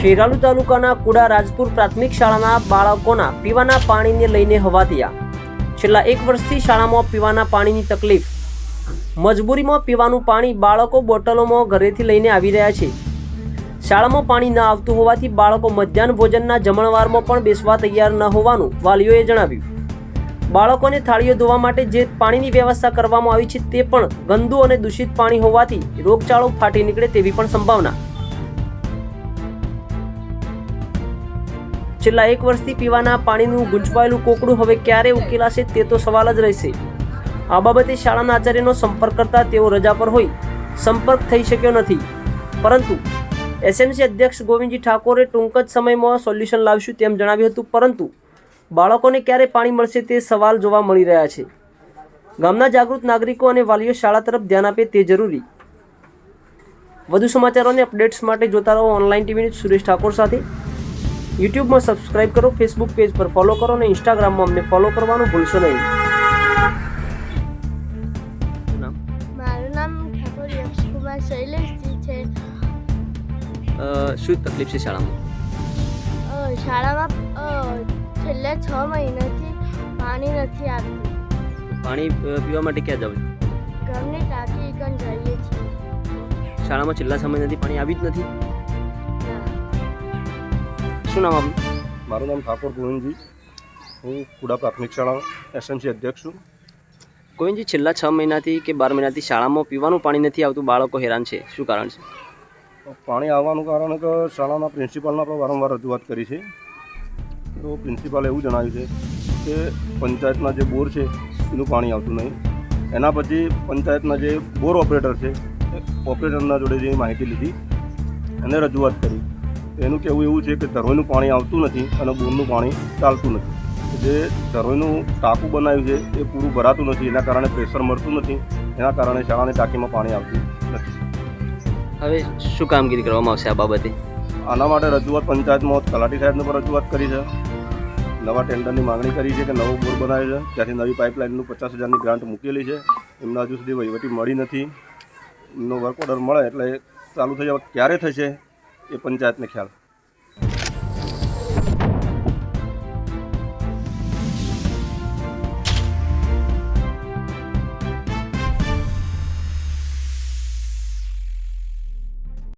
ખેરાલુ તાલુકાના કુડા રાજપુર પ્રાથમિક શાળાના બાળકોના પીવાના પાણીને લઈને હવાતિયા છેલ્લા એક વર્ષથી શાળામાં પીવાના પાણીની તકલીફ. મજબૂરીમાં પીવાનું પાણી બાળકો બોટલોમાં ઘરેથી લઈને આવી રહ્યા છે. શાળામાં પાણી ન આવતું હોવાથી બાળકો મધ્યાહન ભોજનના જમણવારમાં પણ બેસવા તૈયાર ન હોવાનું વાલીઓએ જણાવ્યું. બાળકોને થાળીઓ ધોવા માટે જે પાણીની વ્યવસ્થા કરવામાં આવી છે તે પણ ગંદુ અને દૂષિત પાણી હોવાથી રોગચાળો ફાટી નીકળે તેવી પણ સંભાવના. છેલ્લા એક વર્ષથી પીવાના પાણીનું ગૂંચવાયેલું કોકડું હવે ક્યારે ઉકેલાશે તે તો સવાલ જ રહેશે. આ બાબતે શાળાના આચાર્યનો સંપર્ક કરતા તેઓ રજા પર હોય સંપર્ક થઈ શક્યો નથી. પરંતુ એસએમસી અધ્યક્ષ ગોવિંદજી ઠાકોરે ટૂંક જ સમયમાં સોલ્યુશન લાવશું તેમ જણાવ્યું હતું, પરંતુ બાળકોને ક્યારે પાણી મળશે તે સવાલ જોવા મળી રહ્યા છે. ગામના જાગૃત નાગરિકો અને વાલીઓ શાળા તરફ ધ્યાન આપે તે જરૂરી. વધુ સમાચારો અને અપડેટ્સ માટે જોતા રહો ઓનલાઈન ટીવી સુરેશ ઠાકોર સાથે. યુટ્યુબમાં સબસ્ક્રાઇબ કરો ફેસબુક પેજ પર ફોલો કરો અને ઇન્સ્ટાગ્રામમાં અમને ફોલો કરવાનું ભૂલશો નહીં. મારું નામ ઠાકોર યક્ષકુમાર શૈલેષજી છે. શું તકલીફ છે શાળામાં? શાળામાં છેલ્લા છ મહિનાથી પાણી નથી આવતું. પાણી પીવા માટે ક્યાં જાવ? ઘરની ટાંકી કન જઈએ છીએ. શાળામાં છેલ્લા સમયથી પાણી આવી જ નથી. શું નામ આપનું? મારું નામ ઠાકોર ગોવિંદજી. હું કુડા પ્રાથમિક શાળા એસએમસી અધ્યક્ષ છું. ગોવિંદજી છેલ્લા છ મહિનાથી કે બાર મહિનાથી શાળામાં પીવાનું પાણી નથી આવતું બાળકો હેરાન છે. શું કારણ છે? પાણી આવવાનું કારણ કે શાળાના પ્રિન્સિપાલના પણ વારંવાર રજૂઆત કરી છે. તો પ્રિન્સિપાલે એવું જણાવ્યું છે કે પંચાયતના જે બોર છે એનું પાણી આવતું નહીં. એના પછી પંચાયતના જે બોર ઓપરેટર છે એ ઓપરેટરના જોડે જે માહિતી લીધી એને રજૂઆત કરી. એનું કહેવું એવું છે કે ધરોઈનું પાણી આવતું નથી અને બોરનું પાણી ચાલતું નથી. જે ધરોઈનું ટાંકું બનાવ્યું છે એ પૂરું ભરાતું નથી એના કારણે પ્રેશર મળતું નથી એના કારણે શાળાની ટાંકીમાં પાણી આવતું નથી. હવે શું કામગીરી કરવામાં આવશે આ બાબતે? આના માટે રજૂઆત પંચાયતમાં તલાટી સાહેબને પણ રજૂઆત કરી છે. નવા ટેન્ડરની માંગણી કરી છે કે નવો બોર બનાવ્યો છે. ત્યાંથી નવી પાઇપલાઇનનું પચાસ હજારની ગ્રાન્ટ મૂકેલી છે. એમના હજુ સુધી વહીવટી મળી નથી. એમનો વર્ક ઓર્ડર મળે એટલે ચાલુ થઈ જાય. ક્યારે થશે? એ પંચાયતને ખ્યાલ.